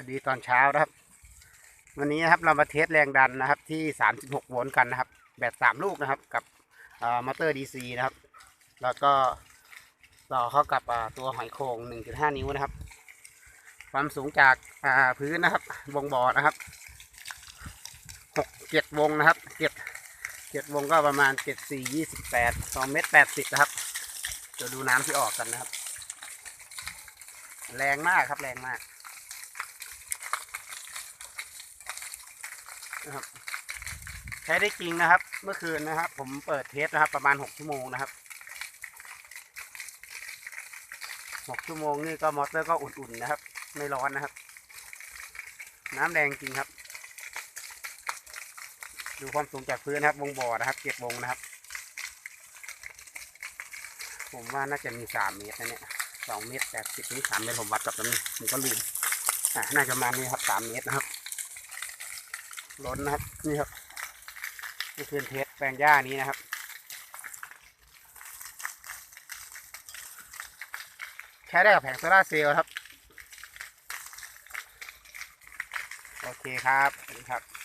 สวัสดีตอนเช้านะครับ วันนี้นะครับเรามาเทสแรงดันนะครับที่ 36 โวลต์กันนะครับ แบต 3 ลูกนะครับกับอมอเตอร์ DC นะครับ แล้วก็ต่อเข้ากับตัวหอยโข่ง1.5 นิ้วนะครับ ความสูงจากาพื้นนะครับวงบ่อนะครับ6 7วงนะครับ7 7วงก็ประมาณ 7 4 28 2เมตร80 นะครับจะดูน้ำที่ออกกันนะครับ แรงมากครับแรงมาก นะครับ ใช้ได้จริงนะครับ เมื่อคืนนะครับ ผมเปิดเทสนะครับ ประมาณหกชั่วโมงนะครับหกชั่วโมงนี่ก็มอเตอร์ก็อุ่นๆนะครับ ไม่ร้อนนะครับ น้ำแรงจริงครับ ดูความสูงจากพื้นนะครับ วงบ่อนะครับเจ็ดวงนะครับ ผมว่าน่าจะมีสามเมตรนะเนี่ยสองเมตรแปดสิบนี่สามเมตรผมวัดกับตรงนี้ผมก็ลืมอ่าน่าจะประมาณนี้ครับสามเมตรนะครับ ล้นนะครับ นี่ครับนี่คือเทสแปลงหญ้านี้นะครับ ใช้ได้กับแผงโซล่าเซลล์ครับ โอเคครับ นี่ครับ